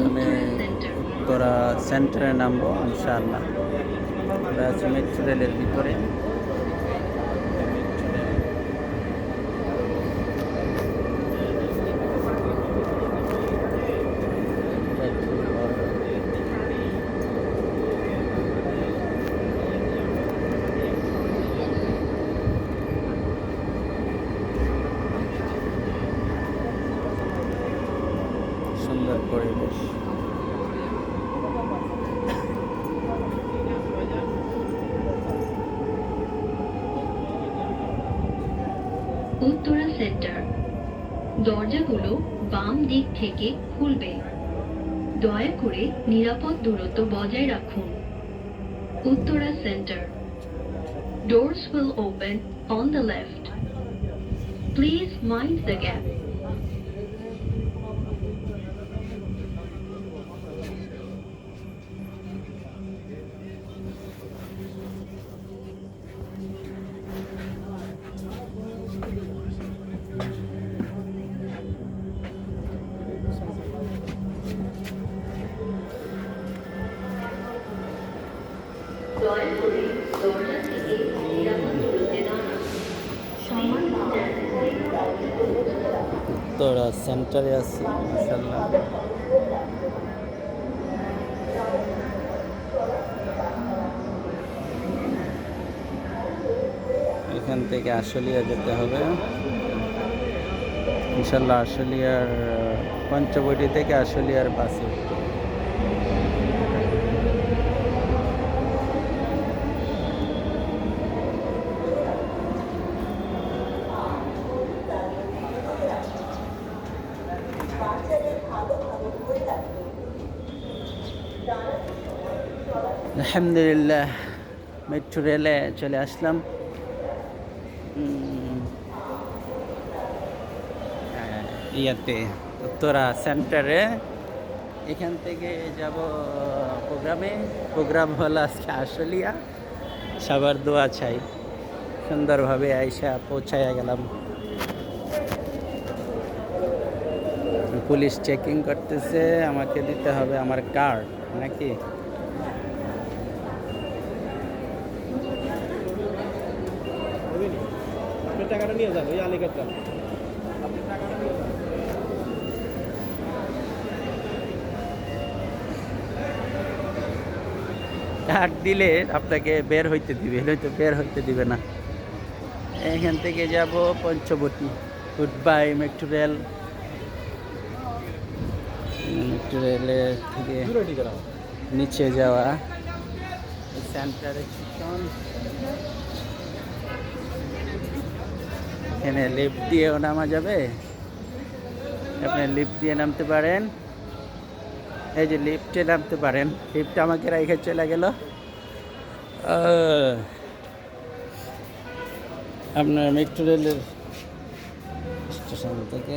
আমি তোরা সেন্টারে নামবো ইনশাআল্লাহ। আমরা আছি মেট্রো ভিতরে। সুন্দর পরিবেশ উত্তরা সেন্টার। দরজাগুলো বাম দিক থেকে খুলবে। দয়া করে নিরাপদ দূরত্ব বজায় রাখুন। Uttara center. Doors will open on the left. Please mind the gap. তোরা সেন্টারে আছি ইনশাআল্লাহ এখান থেকে আশুলিয়া যেতে হবে। ইনশাল্লাহ আশুলিয়ার পঞ্চবটি থেকে আশুলিয়ার বাসে আলহামদুলিল্লাহ, মেট্রো রেলে চলে আসলাম। ইয়াতে, উত্তরা সেন্টারে। এখান থেকে যাব প্রোগ্রামে। প্রোগ্রাম হলো আজকে আশুলিয়া। সবার দোয়া চাই। সুন্দরভাবে আইসা পৌঁছাইয়া গেলাম। পুলিশ চেকিং করতেছে, আমাকে দিতে হবে আমার কার্ড নাকি বুঝলি আপনি টাকাটা নিয়ে যান ওই আলিঘাট যান কার্ড দিলে আপনাকে বের হইতে দিবে নয়তো বের হইতে দিবে না। এখান থেকে যাব Panchabati goodbye metro rail metro রেলের থেকে নিচে যাওয়া। সেন্টার স্টেশন এখানে লিফট দিয়েও নামা যাবে। আপনি লিফট দিয়ে নামতে পারেন। এই যে লিফটে নামতে পারেন। লিফট আমাকে রেখে চলে গেল। আপনার মেট্রো রেলের স্টেশন থেকে।